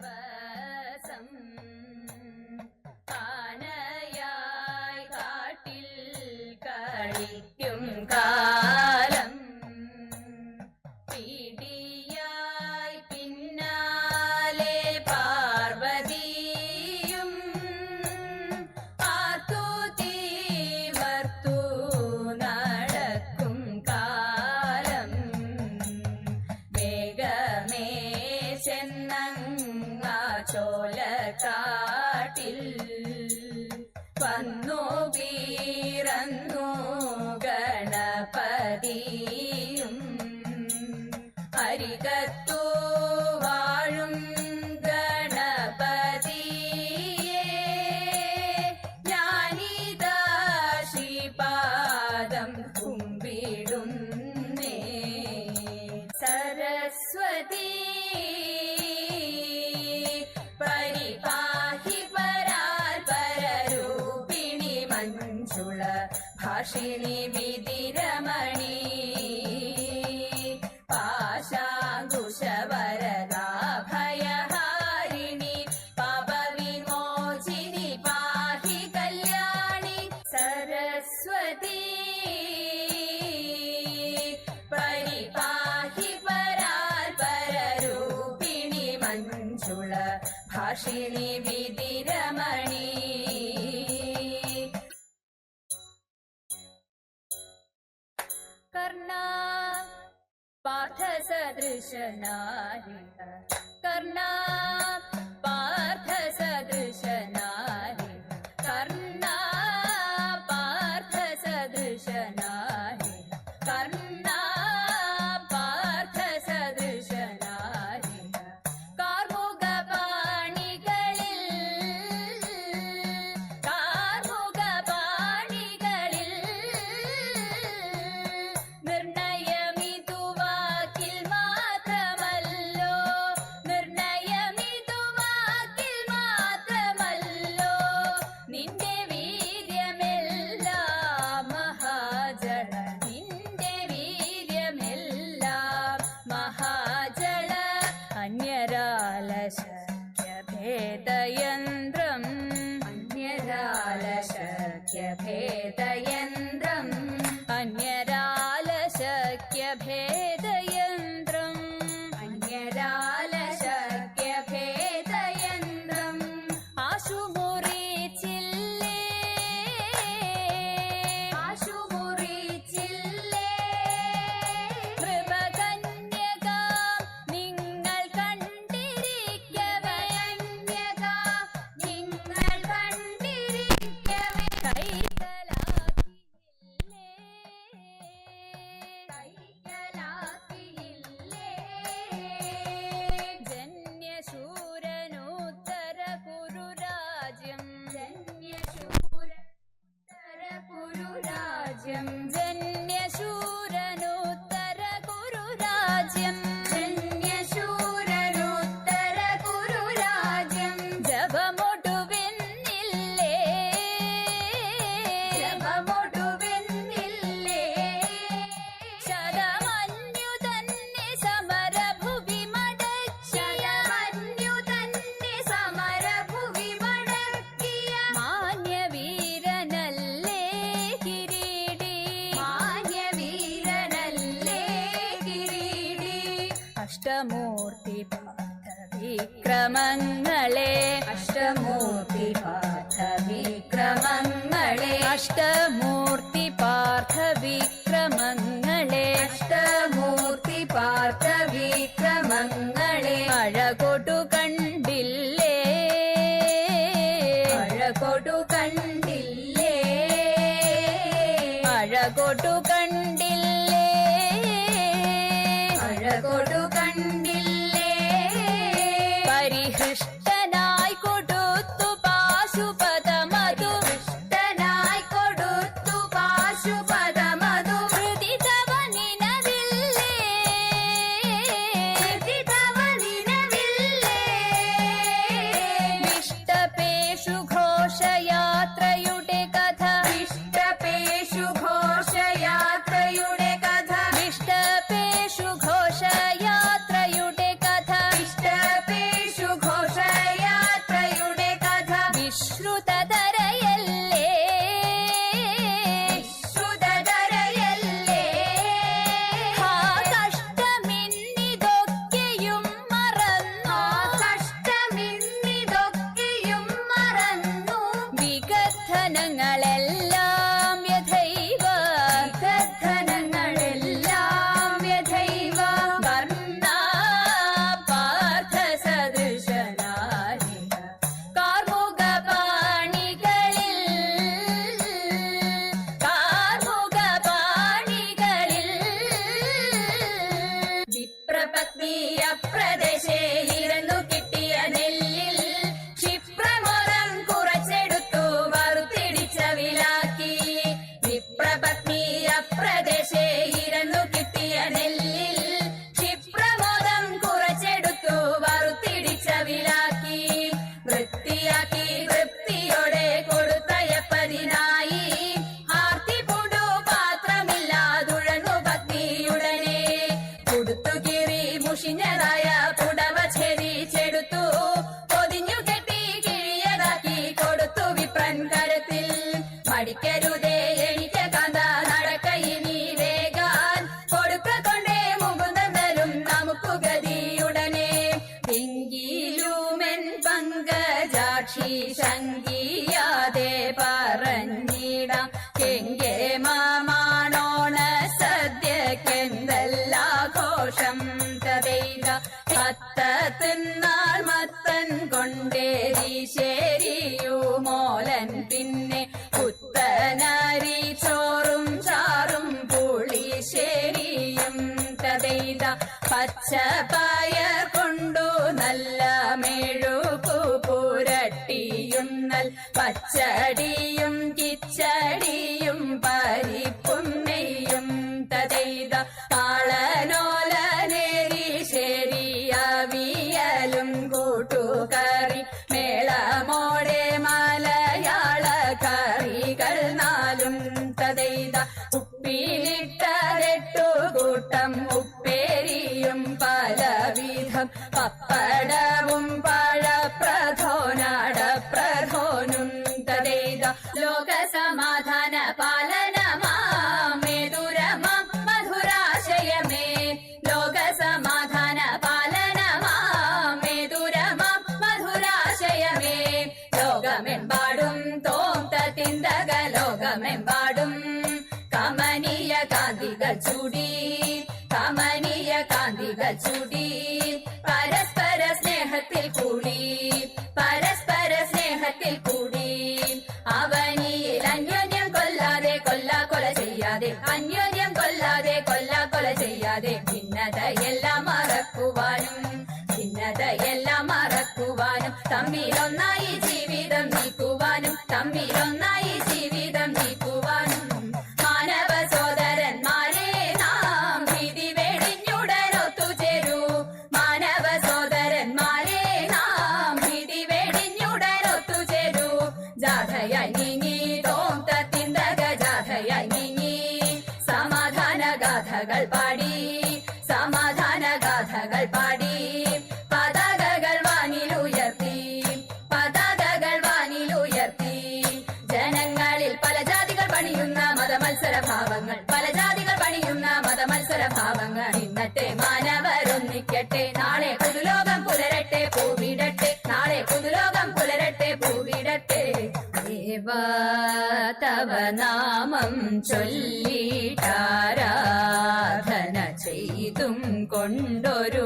Shiva. വീറന്നു ഗണപതിയും അരികത്തു വാഴും ഗണപതിയേ. ക്ഷिणि विदिरमणि पाशाङ्कुशवरदाभयहारिणि पापविमोचिनि पाहि कल्याणि सरस्वती परिपाहि परात्पररूपिणि मञ्जुळ भाषिणि विदिरमणि पाठ सदृश नाहि कर्णा Jim, Jim. വിക്രമങ്ങളെ അഷ്ടമൂർത്തി പാർത്ഥ വിക്രമങ്ങളെ അഷ്ടമൂർത്തി പാർത്ഥ വിക്രമങ്ങളെ അഷ്ടമൂർത്തി പാർത്ഥ വിക്രമങ്ങളെ അഴകൊടു കണ്ടില്ലേ അഴകൊടു മത്തൻ ശേരിയു മോലൻ പിന്നെ പുത്തനരി ചോറും ചാറും പുളിശ്ശേരിയും തതൈത പച്ചപ്പയർ കൊണ്ടു നല്ല മെഴുകു പുരട്ടിയും നൽ പച്ചടിയും കിച്ചടിയും പരിപ്പും ചൂടി കമനീയ കാന്തികൾ ചൂടി പരസ്പര സ്നേഹത്തിൽ കൂടി പരസ്പര സ്നേഹത്തിൽ കൂടി അവനിയിൽ അന്യോന്യം കൊല്ലാതെ കൊല്ല കൊല ചെയ്യാതെ അന്യോന്യം കൊല്ലാതെ കൊല്ല കൊല ചെയ്യാതെ ഭിന്നതയെല്ലാം മറക്കുവാനും ഭിന്നതയെല്ലാം മറക്കുവാനും തമ്മിലൊന്നായി മതമത്സര ഭാവങ്ങൾ ഇന്നത്തെ മാനവരൊന്നിക്കട്ടെ നാളെ പുതുലോകം പുലരട്ടെ പൂവിടട്ടെ. നാളെ പുതുലോകം പുലരട്ടെ പൂവിടട്ടെ. ദേവാ തവ നാമം ചൊല്ലിട്ടാരാധന ചെയ്തും കൊണ്ടൊരു